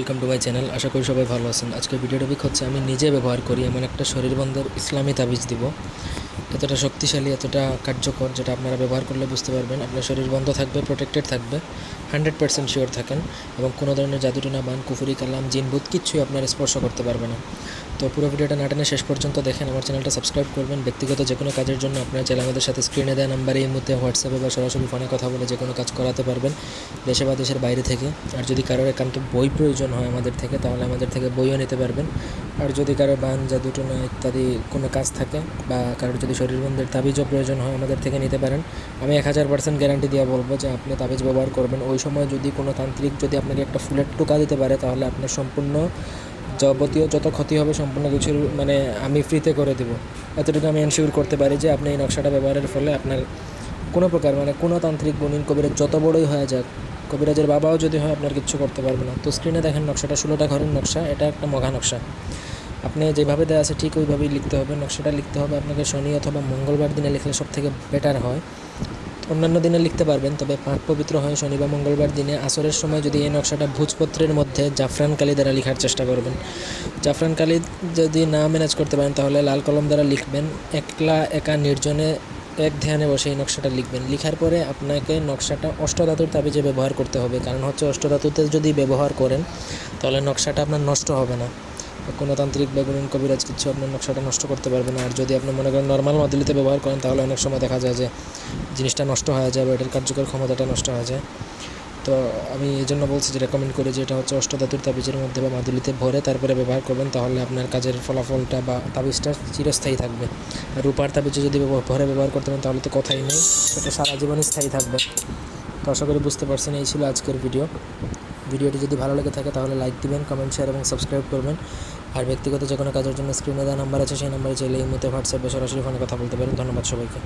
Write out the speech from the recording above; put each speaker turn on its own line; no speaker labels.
Welcome to my channel আশা করি সবাই ভালো আছেন। আজকে ভিডিও টপিক হচ্ছে, আমি নিজে ব্যবহার করি এমন একটা শরীর বন্ধের ইসলামী তাবিজ দিব। এতটা শক্তিশালী, এতটা কার্যকর যেটা আপনারা ব্যবহার করলে বুঝতে পারবেন। আপনার শরীর বন্ধ থাকবে প্রোটেক্টেড থাকবে হান্ড্রেড পার্সেন্ট শিওর থাকেন এবং কোনো ধরনের জাদুটনা বান, কুফুরি, কালাম জিনভূত কিচ্ছুই আপনার স্পর্শ করতে পারবে না। তো পুরো ভিডিওটা নাটনে শেষ পর্যন্ত দেখেন, আমার চ্যানেলটা সাবস্ক্রাইব করবেন। ব্যক্তিগত যে কোনো কাজের জন্য আপনার চ্যানেল আমাদের সাথে স্ক্রিনে দেওয়া নাম্বারে এই মুহূর্তে হোয়াটসঅ্যাপে বা সরাসরি ফোনে কথা বলে যে কোনো কাজ করাতে পারবেন দেশে বা দেশের বাইরে থেকে। আর যদি কারোর একান্ত বই প্রয়োজন হয় আমাদের থেকে, তাহলে আমাদের থেকে বইও নিতে পারবেন। আর যদি কারও বান জাদুটনা ইত্যাদি কোনো কাজ থাকে বা কারোর যদি শরীরবন্ধের তাবিজও প্রয়োজন হয় আমাদের থেকে নিতে পারেন। আমি এক হাজার পার্সেন্ট গ্যারান্টি দিয়ে বলব যে আপনি তাবিজ ব্যবহার করবেন। ওই সময় যদি কোনো তান্ত্রিক যদি আপনাকে একটা ফুলের টোকা দিতে পারে, তাহলে আপনার সম্পূর্ণ যাবতীয় যত ক্ষতি হবে সম্পূর্ণ কিছুর মানে আমি ফ্রিতে করে দেবো। এতটুকু আমি এনশিওর করতে পারি যে আপনি এই নকশাটা ব্যবহারের ফলে আপনার কোনো প্রকার মানে কোনো তান্ত্রিক গুণিন কবিরাজ যত বড়ই হয়ে যাক, কবিরাজের বাবাও যদি হয় আপনার কিচ্ছু করতে পারবে না। তো স্ক্রিনে দেখেন নকশাটা, ষোলোটা ঘরের নকশা, এটা একটা মঘা নকশা। আপনি যেভাবে দেওয়া আছে ঠিক ওইভাবেই লিখতে হবে, নকশাটা লিখতে হবে। আপনাকে শনি অথবা মঙ্গলবার দিনে লিখলে সব থেকে বেটার হয়। অন্যান্য দিনে লিখতে পারবেন, তবে পাক পবিত্র হয় শনি বা মঙ্গলবার দিনে। আসরের সময় যদি এই নকশাটা ভোজপত্রের মধ্যে জাফরান কালি দ্বারা লেখার চেষ্টা করবেন। জাফরান কালি যদি না ম্যানেজ করতে পারেন, তাহলে লাল কলম দ্বারা লিখবেন। একলা, একা, নির্জনে, এক ধ্যানে বসে এই নকশাটা লিখবেন। লিখার পরে আপনাকে নকশাটা অষ্টধাতুর তাবিজে ব্যবহার করতে হবে। কারণ হচ্ছে অষ্টধাতুতে যদি ব্যবহার করেন, তাহলে নকশাটা আপনার নষ্ট হবে না। কোনো তান্ত্রিক বা গুণন কবিরাজ কিছু আপনার নকশাটা নষ্ট করতে পারবে না। আর যদি আপনি মনে করেন নর্মাল মাদুলিতে ব্যবহার করেন, তাহলে অনেক সময় দেখা যায় যে জিনিসটা নষ্ট হয়ে যায় বা এটার কার্যকর ক্ষমতাটা নষ্ট হয়ে যায়। তো আমি এই জন্য বলছি যে রেকমেন্ড করি যে এটা হচ্ছে অষ্টধাতুর তাবিজের মধ্যে বা মাদুলিতে ভরে তারপরে ব্যবহার করবেন, তাহলে আপনার কাজের ফলাফলটা বা তাবিজটা চিরস্থায়ী থাকবে। আর রূপার তাবিজে যদি ভরে ব্যবহার করতে পারেন, তাহলে তো কথাই নেই, সেটা সারা জীবনই স্থায়ী থাকবে। তো আশা করি বুঝতে পারছেন, এই ছিল আজকের ভিডিও। ভিডিওটি যদি ভালো লেগে থাকে, তাহলে লাইক দিবেন কমেন্ট শেয়ার এবং সাবস্ক্রাইব করবেন। আর ব্যক্তিগত যে কোনো কাজের জন্য স্ক্রিনে দেওয়া নাম্বার আছে, সেই নাম্বারে চাইলে এই মুহূর্তে হোয়াটসঅ্যাপে সরাসরি ফোনে কথা বলতে পারেন। ধন্যবাদ সবাইকে।